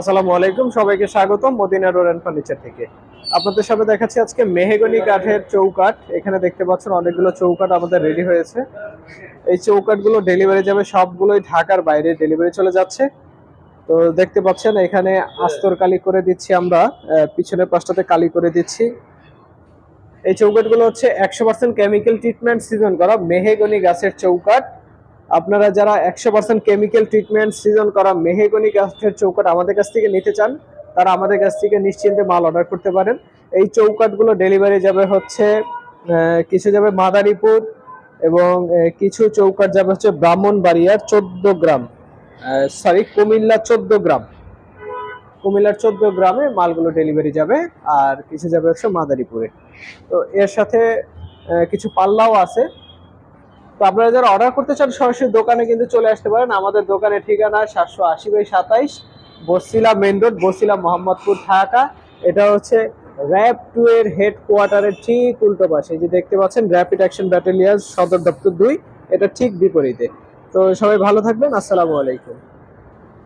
আসসালামু আলাইকুম, সবাইকে স্বাগতম মদিনা রোড অ্যান্ড ফার্নিচার থেকে। আপনাদের সামনে দেখাচ্ছি আজকে মেহেগনি কাঠের চৌকাঠ। এখানে দেখতে পাচ্ছেন অনেকগুলো চৌকাঠ আমাদের রেডি হয়েছে। এই চৌকাঠগুলো ডেলিভারি যাবে সবগুলোই ঢাকার বাইরে ডেলিভারি চলে যাচ্ছে। তো দেখতে পাচ্ছেন এখানে আস্তর কালি করে দিচ্ছি আমরা পিছনের পাশটাতে কালি করে দিচ্ছি। এই চৌকাঠগুলো হচ্ছে একশো পার্সেন্ট কেমিক্যাল ট্রিটমেন্ট সিজন করা মেহেগনি গাছের চৌকাঠ। আপনারা যারা একশো পার্সেন্ট কেমিক্যাল ট্রিটমেন্ট সিজন করা মেহেগনি গাছের চৌকাঠ আমাদের কাছ থেকে নিতে চান, তারা আমাদের কাছ থেকে নিশ্চিন্তে মাল অর্ডার করতে পারেন। এই চৌকাঠগুলো ডেলিভারি যাবে হচ্ছে কিছু যাবে মাদারীপুর এবং কিছু চৌকাঠ যাবে হচ্ছে ব্রাহ্মণবাড়িয়ার চোদ্দ গ্রাম। সরি কুমিল্লা চোদ্দ গ্রাম। কুমিল্লার চোদ্দ গ্রামে মালগুলো ডেলিভারি যাবে আর কিছু যাবে হচ্ছে মাদারীপুরে। তো এর সাথে কিছু পাল্লাও আছে। তো আপনারা যারা অর্ডার করতে চান সরাসরি দোকানে কিন্তু চলে আসতে পারেন। আমাদের দোকানের ঠিকানা সাতশো আশি বাই সাতাইশ বসিলা মেন রোড, বসিলা মোহাম্মদপুর, ঢাকা। এটা হচ্ছে র‍্যাপ টু এর হেড কোয়ার্টারের ঠিক উল্টো পাশে। যে দেখতে পাচ্ছেন, র্যাপিড অ্যাকশন ব্যাটালিয়ান সদর দপ্তর দুই। এটা ঠিক বিপরীতে। তো সবাই ভালো থাকবেন। আসসালামু আলাইকুম।